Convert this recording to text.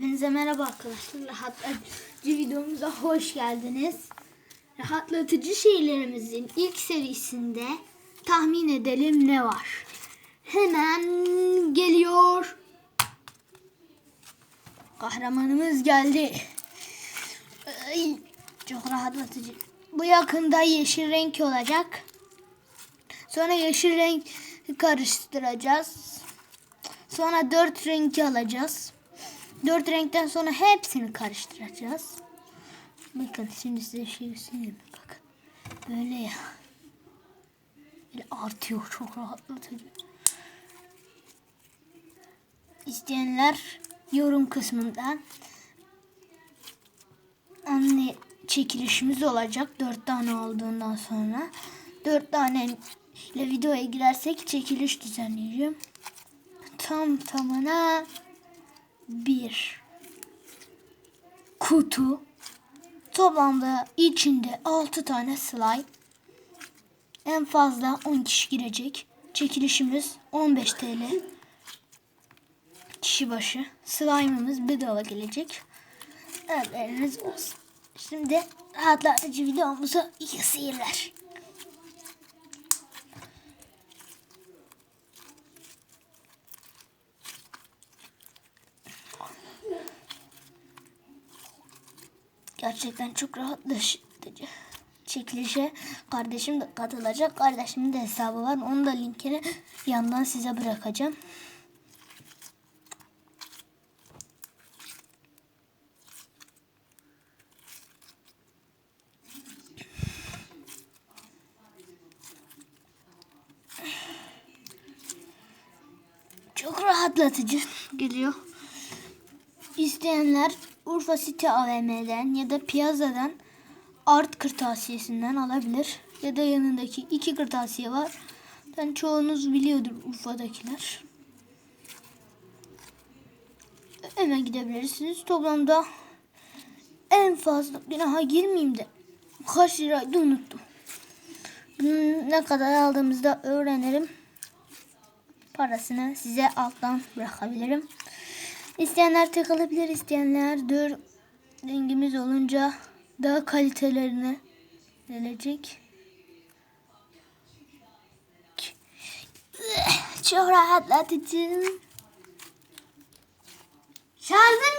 Hepinize merhaba arkadaşlar. Rahatlatıcı videomuza hoş geldiniz. Rahatlatıcı şeylerimizin ilk serisinde tahmin edelim ne var. Hemen geliyor. Kahramanımız geldi. Ay, çok rahatlatıcı. Bu yakında yeşil renk olacak. Sonra yeşil renk karıştıracağız. Sonra dört renk alacağız. Dört renkten sonra hepsini karıştıracağız. Bakın şimdi size şey göstereyim. Bakın. Böyle ya. Böyle artıyor. Çok rahatlatıcı. İsteyenler yorum kısmından anne çekilişimiz olacak. Dört tane olduğundan sonra. Dört tane ile videoya girersek çekiliş düzenleyeceğim. Tam tamına bir kutu. Toplamda içinde 6 tane slime. En fazla 10 kişi girecek. Çekilişimiz 15 TL. Kişi başı. Slime'ımız bedava gelecek. Haberiniz olsun. Şimdi rahatlatıcı videomuza iyi seyirler. Gerçekten çok rahatlatıcı. Çekilişe kardeşim de katılacak. Kardeşimin de hesabı var. Onun da linkini yandan size bırakacağım. Çok rahatlatıcı geliyor. İsteyenler Urfa City AVM'den ya da Piyazza'dan Art kırtasiyesinden alabilir. Ya da yanındaki iki kırtasiye var. Ben çoğunuz biliyordur Urfa'dakiler. Hemen gidebilirsiniz. Toplamda en fazla günaha girmeyeyim de kaç liraydı unuttum. Bunun ne kadar aldığımızda öğrenirim. Parasını size alttan bırakabilirim. İsteyenler tek alabilir, isteyenler dört rengimiz olunca daha kalitelerine gelecek. Çok rahatlatıcı. Şarjım